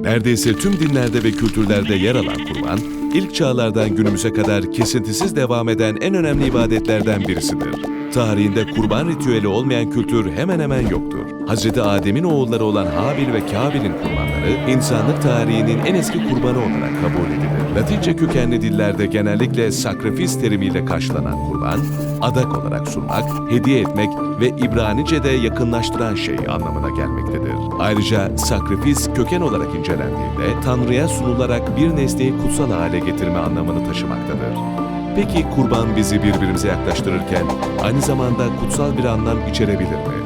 Neredeyse tüm dinlerde ve kültürlerde yer alan kurban, ilk çağlardan günümüze kadar kesintisiz devam eden en önemli ibadetlerden birisidir. Tarihinde kurban ritüeli olmayan kültür hemen hemen yoktur. Hz. Adem'in oğulları olan Habil ve Kabil'in kurbanları, insanlık tarihinin en eski kurbanı olarak kabul edilir. Latince kökenli dillerde genellikle sakrifis terimiyle karşılanan kurban, adak olarak sunmak, hediye etmek ve İbranice'de yakınlaştıran şey anlamına gelmektedir. Ayrıca sakrifis köken olarak incelendiğinde Tanrı'ya sunularak bir nesneyi kutsal hale getirme anlamını taşımaktadır. Peki kurban bizi birbirimize yaklaştırırken aynı zamanda kutsal bir anlam içerebilir mi?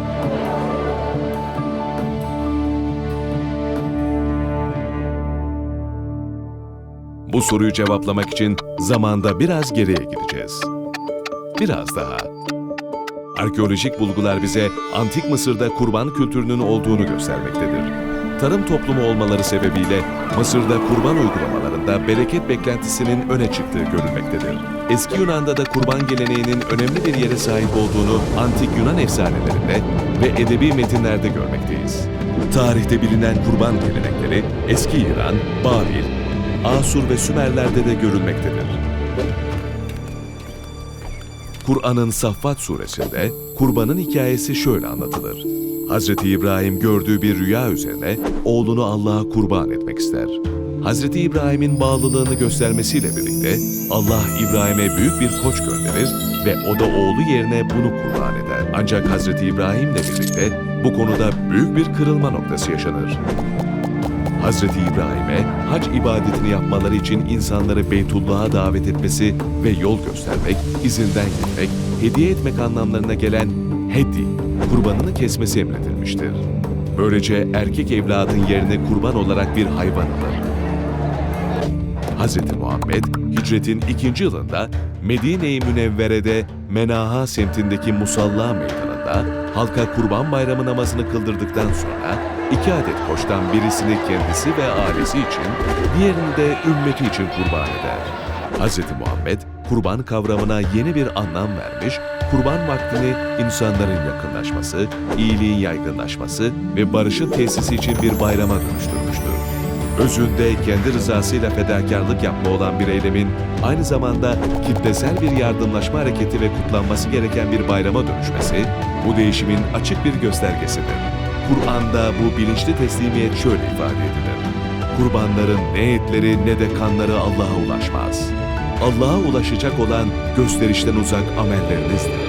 Bu soruyu cevaplamak için zamanda biraz geriye gideceğiz. Biraz daha. Arkeolojik bulgular bize antik Mısır'da kurban kültürünün olduğunu göstermektedir. Tarım toplumu olmaları sebebiyle Mısır'da kurban uygulamalarında bereket beklentisinin öne çıktığı görülmektedir. Eski Yunan'da da kurban geleneğinin önemli bir yere sahip olduğunu antik Yunan efsanelerinde ve edebi metinlerde görmekteyiz. Tarihte bilinen kurban gelenekleri eski İran, Babil, Asur ve Sümerler'de de görülmektedir. Kur'an'ın Saffat suresinde kurbanın hikayesi şöyle anlatılır. Hz. İbrahim gördüğü bir rüya üzerine oğlunu Allah'a kurban etmek ister. Hz. İbrahim'in bağlılığını göstermesiyle birlikte Allah İbrahim'e büyük bir koç gönderir ve o da oğlu yerine bunu kurban eder. Ancak Hz. İbrahim'le birlikte bu konuda büyük bir kırılma noktası yaşanır. Hz. İbrahim'e hac ibadetini yapmaları için insanları Beytullah'a davet etmesi ve yol göstermek, izinden gitmek, hediye etmek anlamlarına gelen hedi, kurbanını kesmesi emredilmiştir. Böylece erkek evladın yerine kurban olarak bir hayvan alır. Hz. Muhammed, hicretin ikinci yılında Medine-i Münevvere'de Menaha semtindeki Musalla meydanında halka kurban bayramı namazını kıldırdıktan sonra iki adet koçtan birisini kendisi ve ailesi için, diğerini de ümmeti için kurban eder. Hz. Muhammed, kurban kavramına yeni bir anlam vermiş, kurban vaktini insanların yakınlaşması, iyiliğin yaygınlaşması ve barışın tesisi için bir bayrama dönüştürmüştür. Özünde kendi rızasıyla fedakarlık yapma olan bir eylemin aynı zamanda kitlesel bir yardımlaşma hareketi ve kutlanması gereken bir bayrama dönüşmesi, bu değişimin açık bir göstergesidir. Kur'an'da bu bilinçli teslimiyet şöyle ifade edilir. Kurbanların ne etleri ne de kanları Allah'a ulaşmaz. Allah'a ulaşacak olan gösterişten uzak amellerinizdir.